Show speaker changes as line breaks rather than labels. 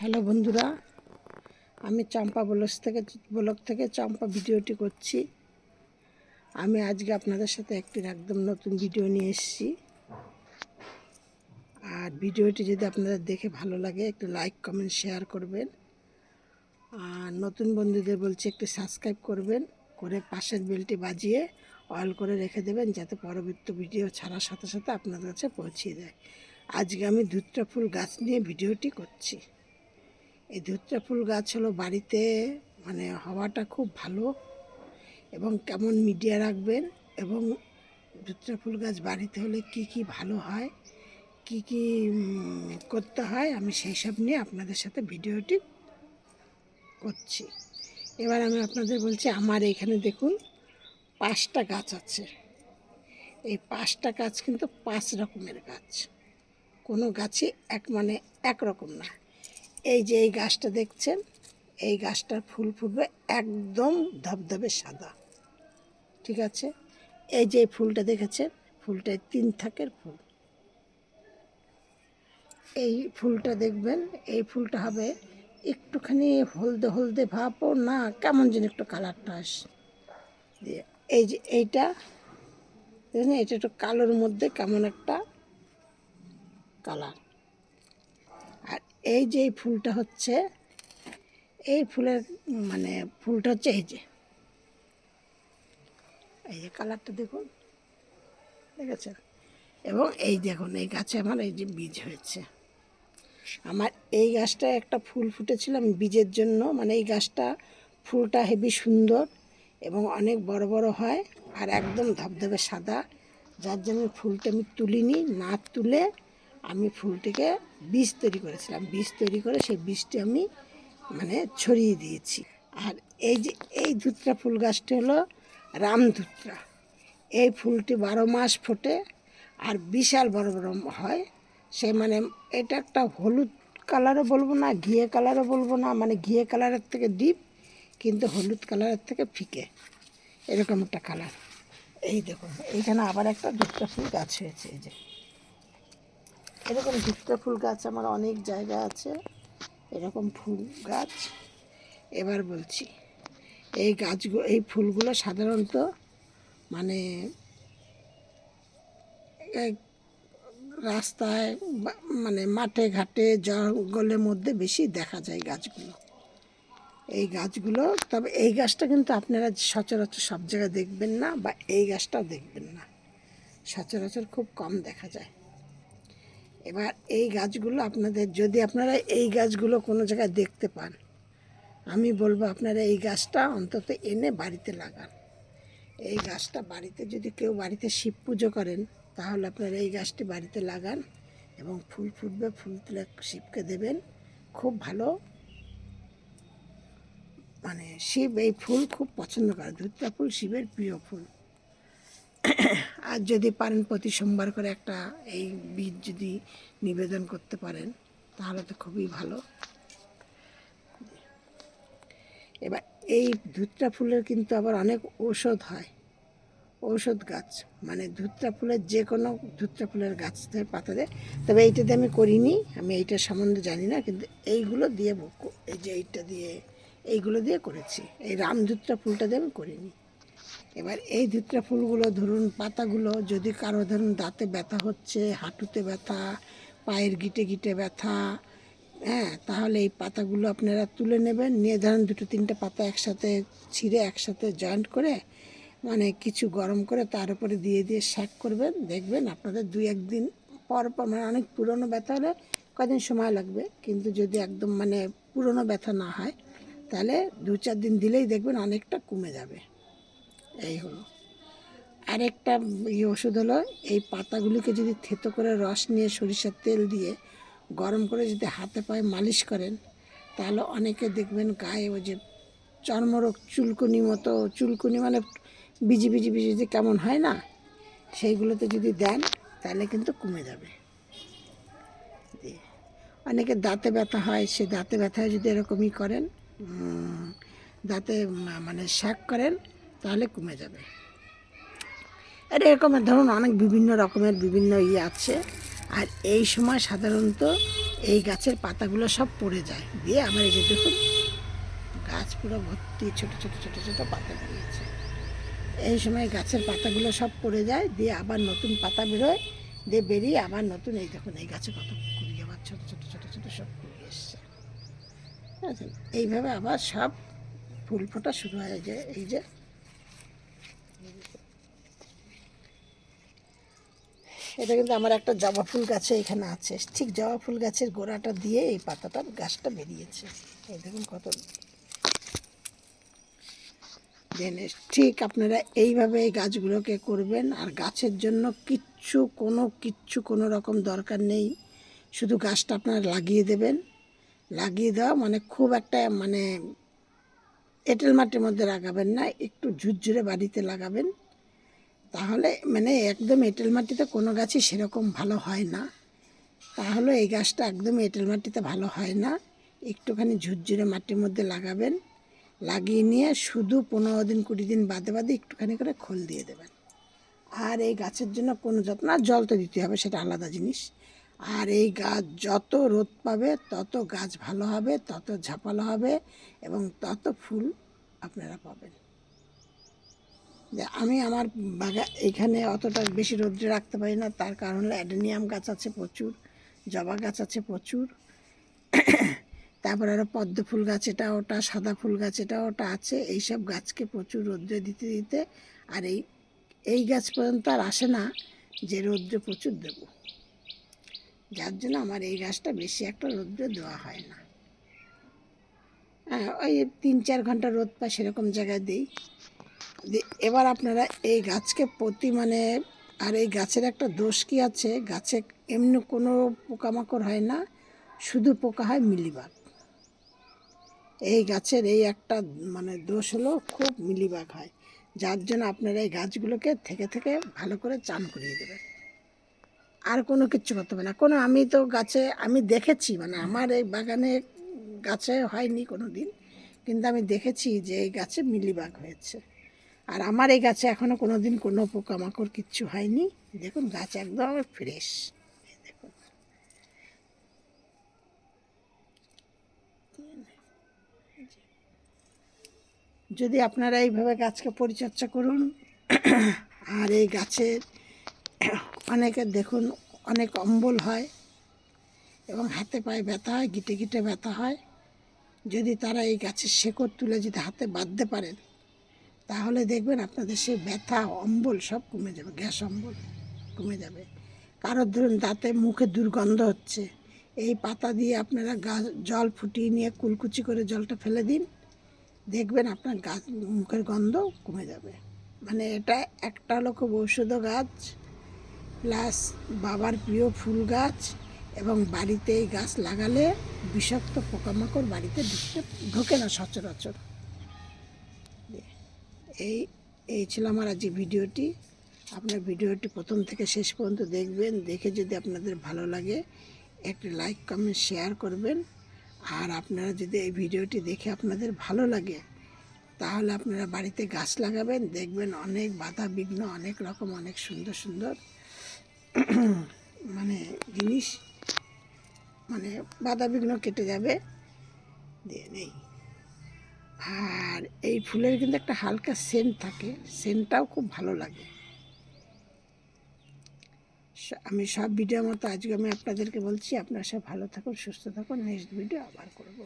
Hello বন্ধুরা, আমি চম্পা blog থেকে ব্লগ থেকে চম্পা ভিডিওটি করছি। আমি আজকে আপনাদের সাথে একটি একদম নতুন ভিডিও নিয়ে এসেছি। আর ভিডিওটি যদি আপনাদের দেখে ভালো লাগে, একটু লাইক, কমেন্ট, শেয়ার করবেন। আর নতুন বন্ধুদের বলছি, একটু সাবস্ক্রাইব করবেন, করে পাশের বেলটি বাজিয়ে অল করে রেখে দেবেন, যাতে পরবর্তী ভিডিও ছাড়ার সাথে সাথে আপনাদের কাছে পৌঁছিয়ে দেয়। আজকে আমি ধুত্রা ফুল গাছ নিয়ে ভিডিওটি করছি। এই ধুত্রা ফুল গাছ হলো বাড়িতে মানে হওয়াটা খুব ভালো এবং কেমন মিডিয়া রাখবেন এবং ধুত্রা ফুল গাছ বাড়িতে হলে কি কি ভালো হয়, কি কি করতে হয়, আমি সেই সব নিয়ে আপনাদের সাথে ভিডিওটি করছি। এবার আমি আপনাদের বলছি, আমার এখানে দেখুন পাঁচটা গাছ আছে। এই পাঁচটা গাছ কিন্তু পাঁচ রকমের গাছ। কোনো গাছই এক মানে একরকম না। এই যে এই গাছটা দেখছেন, এই গাছটার ফুল ফুটবে একদম ধবধবে সাদা। ঠিক আছে? এই যে ফুলটা দেখেছেন, ফুলটা তিন থাকের ফুল। এই ফুলটা দেখবেন, এই ফুলটা হবে একটুখানি হলদে হলদে ভাবও না, কেমন যেন একটু কালারটা আসে। দিয়ে এই যে এইটা, দেখুন, এটা একটু কালোর মধ্যে কেমন একটা কালার। এই যে এই ফুলটা হচ্ছে, এই ফুলের মানে ফুলটা হচ্ছে এই যে। এই যে কালারটা দেখুন, দেখেছেন? এবং এই দেখুন, এই গাছে আমার এই যে বীজ হয়েছে। আমার এই গাছটা একটা ফুল ফুটেছিল, আমি বীজের জন্য। মানে এই গাছটা ফুলটা হেবি সুন্দর এবং অনেক বড় বড় হয় আর একদম ধবধবে সাদা। যার জন্য ফুলটা আমি তুলিনি, না তুলে আমি ফুলটিকে বীজ তৈরি করেছিলাম। বীজ তৈরি করে সেই বীজটি আমি মানে ছড়িয়ে দিয়েছি। আর এই যে, এই ধুত্রা ফুল গাছটি হলো রামধুত্রা এই ফুলটি বারো মাস ফোটে আর বিশাল বড় বড় হয়। সে মানে এটা একটা হলুদ কালারও বলব না, ঘিয়ে কালারও বলব না মানে ঘিয়ে কালারের থেকে ডিপ কিন্তু হলুদ কালারের থেকে ফিকে। এরকম একটা কালার। এই দেখুন, এইখানে আবার একটা দুধটা ফুল গাছ হয়েছে, এই যে। এরকম দুধটা ফুল গাছ আমার অনেক জায়গা আছে। এরকম ফুল গাছ। এবার বলছি, এই গাছগুলো এই ফুলগুলো সাধারণত মানে রাস্তায় মানে মাঠে ঘাটে জঙ্গলের মধ্যে বেশি দেখা যায় গাছগুলো। এই গাছগুলো, তবে এই গাছটা কিন্তু আপনারা সচরাচর সব জায়গায় দেখবেন না বা এই গাছটাও দেখবেন না। সচরাচর খুব কম দেখা যায়। এবার এই গাছগুলো আপনাদের, যদি আপনারা এই গাছগুলো কোনো জায়গায় দেখতে পান, আমি বলব আপনারা এই গাছটা অন্তত এনে বাড়িতে লাগান। এই গাছটা বাড়িতে যদি কেউ বাড়িতে শিব পুজো করেন, তাহলে আপনারা এই গাছটি বাড়িতে লাগান এবং ফুল ফুটবে, ফুল তুলে শিবকে দেবেন। খুব ভালো মানে শিব এই ফুল খুব পছন্দ করে ধুত্রা ফুল শিবের প্রিয় ফুল। আর যদি পারেন প্রতি সোমবার করে একটা এই বীজ যদি নিবেদন করতে পারেন, তাহলে তো খুবই ভালো। এবার এই ধুত্রা ফুলের কিন্তু আবার অনেক ঔষধ হয়। ঔষধ গাছ মানে ধুত্রা ফুলের যে কোনো ধুত্রা ফুলের গাছ পাতা দেয় তবে এইটাতে আমি করিনি, আমি এইটার সম্বন্ধে জানি না, কিন্তু এইগুলো দিয়ে এই যে এইটা দিয়ে, এইগুলো দিয়ে করেছি। এই রামধুত্রা ফুলটা দিয়ে আমি করিনি। এবার এই ধুত্রা ফুলগুলো ধরুন, পাতাগুলো যদি কারও ধরুন দাঁতে ব্যথা হচ্ছে, হাঁটুতে ব্যথা, পায়ের গিটে গিটে ব্যথা হ্যাঁ তাহলে এই পাতাগুলো আপনারা তুলে নেবেন। নিয়ে ধরেন দুটো তিনটে পাতা একসাথে ছিঁড়ে একসাথে জয়েন্ট করে মানে কিছু গরম করে তার উপরে দিয়ে দিয়ে শ্যাক করবেন। দেখবেন আপনাদের দুই একদিন পর পর মানে অনেক পুরনো ব্যথা হলে কদিন সময় লাগবে, কিন্তু যদি একদম মানে পুরনো ব্যথা না হয়, তাহলে দু চার দিন দিলেই দেখবেন অনেকটা কমে যাবে। এই হলো। আরেকটা ইয়ে ওষুধ হলো, এই পাতাগুলিকে যদি থেতো করে রস নিয়ে সরিষার তেল দিয়ে গরম করে যদি হাতে পায়ে মালিশ করেন, তাহলে অনেকে দেখবেন গায়ে ওই যে চর্মরোগ, চুলকুনি মতো, চুলকুনি মানে বিজি বিজি বিজি যে কেমন হয় না, সেইগুলোতে যদি দেন, তাহলে কিন্তু কমে যাবে। অনেকে দাঁতে ব্যথা হয়, সে দাঁতে ব্যথায় যদি এরকমই করেন দাঁতে মানে শাক করেন তাহলে কমে যাবে। আর এরকমের ধরুন অনেক বিভিন্ন রকমের বিভিন্ন ইয়ে আছে, আর এই সময় সাধারণত এই গাছের পাতাগুলো সব পড়ে যায়। দিয়ে আমার এই যে দেখুন, গাছ পুরো ভর্তি, ছোট ছোট ছোট ছোট পাতা বেরিয়েছে। এই সময় গাছের পাতাগুলো সব পড়ে যায়, দিয়ে আবার নতুন পাতা বেরোয়, দিয়ে বেরিয়ে আবার নতুন এই দেখুন, এই গাছে কত কুড়ি আবার ছোট ছোট ছোট ছোট সব কুড়ি এসছে। এইভাবে আবার সব ফুল ফোটা শুরু হয়ে যায় এই যে এটা কিন্তু আমার একটা জবা ফুল গাছে এখানে আছে। ঠিক জবা ফুল গাছের গোড়াটা দিয়ে এই পাতাটার গাছটা বেরিয়েছে। এই দেখুন কত ঠিক আপনারা এইভাবে এই গাছগুলোকে করবেন, আর গাছের জন্য কিচ্ছু, কোনো কিচ্ছু, কোনো রকম দরকার নেই। শুধু গাছটা আপনারা লাগিয়ে দেবেন। লাগিয়ে দেওয়া মানে খুব একটা মানে এঁটেল মাটির মধ্যে লাগাবেন না, একটু ঝুরঝুরে বাড়িতে লাগাবেন। তাহলে মানে একদম এঁটেল মাটিতে কোনো গাছই সেরকম ভালো হয় না। তাহলে এই গাছটা একদম এঁটেল মাটিতে ভালো হয় না। একটুখানি ঝুরঝুরে মাটির মধ্যে লাগাবেন, লাগিয়ে নিয়ে শুধু পনেরো দিন কুড়ি দিন বাদে বাদে একটুখানি করে খোল দিয়ে দেবেন। আর এই গাছের জন্য কোনো যত্ন, আর জল তো দিতে হবে, সেটা আলাদা জিনিস। আর এই গাছ যত রোদ পাবে, তত গাছ ভালো হবে, তত ঝাপালো হবে এবং তত ফুল আপনারা পাবেন। যে আমি আমার বাগা এখানে অতটা বেশি রোদ্রে রাখতে পারি না। তার কারণ হলো অ্যাডেনিয়াম গাছ আছে প্রচুর, জবা গাছ আছে প্রচুর। তারপরে আরও পদ্ম ফুল গাছ, এটা ওটা, সাদা ফুল গাছ, এটা ওটা আছে। এইসব গাছকে প্রচুর রোদ্রে দিতে দিতে আর এই এই গাছ পর্যন্ত আর আসে না যে রোদ্রে প্রচুর দেবো। যার জন্য আমার এই গাছটা বেশি একটা রোদ্রে দেওয়া হয় না। হ্যাঁ ওই তিন চার ঘণ্টা রোদ পায় সেরকম জায়গায় দিই। এবার আপনারা এই গাছকে প্রতি মানে আর এই গাছের একটা দোষ কি আছে? গাছে এমনি কোনো পোকামাকড় হয় না, শুধু পোকা হয় মিলিবাগ। এই গাছের এই একটা মানে দোষ হলো খুব মিলিবাগ হয়। যার জন্য আপনারা এই গাছগুলোকে থেকে থেকে ভালো করে চান করিয়ে দেবেন। আর কোনো কিচ্ছু করতে হবে না। কোনো আমি তো গাছে, আমি দেখেছি মানে আমার এই বাগানে গাছে হয়নি কোনো দিন, কিন্তু আমি দেখেছি যে এই গাছে মিলিবাগ হয়েছে। আর আমার এই গাছে এখনও কোনো দিন কোনো পোকামাকড় কিচ্ছু হয়নি। দেখুন, গাছ একদম ফ্রেশ দেখুন যদি আপনারা এইভাবে গাছকে পরিচর্যা করুন, আর এই গাছের অনেকের দেখুন, অনেক অম্বল হয় এবং হাতে পায়ে ব্যথা হয়, গিটে গিটে ব্যথা হয়। যদি তারা এই গাছের শেকড় তুলে যদি হাতে বাঁধতে পারেন তাহলে দেখবেন আপনাদের সেই ব্যথা, অম্বল সব কমে যাবে, গ্যাস অম্বল কমে যাবে। কারোর ধরুন দাঁতে মুখে দুর্গন্ধ হচ্ছে, এই পাতা দিয়ে আপনারা গাছ জল ফুটিয়ে নিয়ে কুলকুচি করে জলটা ফেলে দিন, দেখবেন আপনার গাছ মুখের গন্ধ কমে যাবে। মানে এটা একটা হলো ঔষধ গাছ, প্লাস বাবার প্রিয় ফুল গাছ, এবং বাড়িতে এই গাছ লাগালে বিষাক্ত পোকামাকড় বাড়িতে ঢুকতে ঢোকে না সচরাচর। এই এই ছিল আমার আজকে ভিডিওটি। আপনার ভিডিওটি প্রথম থেকে শেষ পর্যন্ত দেখবেন। দেখে যদি আপনাদের ভালো লাগে, একটি লাইক কমেন্ট শেয়ার করবেন। আর আপনারা যদি এই ভিডিওটি দেখে আপনাদের ভালো লাগে, তাহলে আপনারা বাড়িতে গাছ লাগাবেন। দেখবেন অনেক বাধা বিঘ্ন, অনেক রকম, অনেক সুন্দর সুন্দর মানে জিনিস মানে বাধা বিঘ্ন কেটে যাবে। দিয়ে নেই। আর এই ফুলের কিন্তু একটা হালকা সেন্ট থাকে। সেন্টটাও খুব ভালো লাগে। আমি সব ভিডিওর মতো আজকে আমি আপনাদেরকে বলছি, আপনারা সব ভালো থাকুন, সুস্থ থাকুন। নেক্সট ভিডিও আবার করব।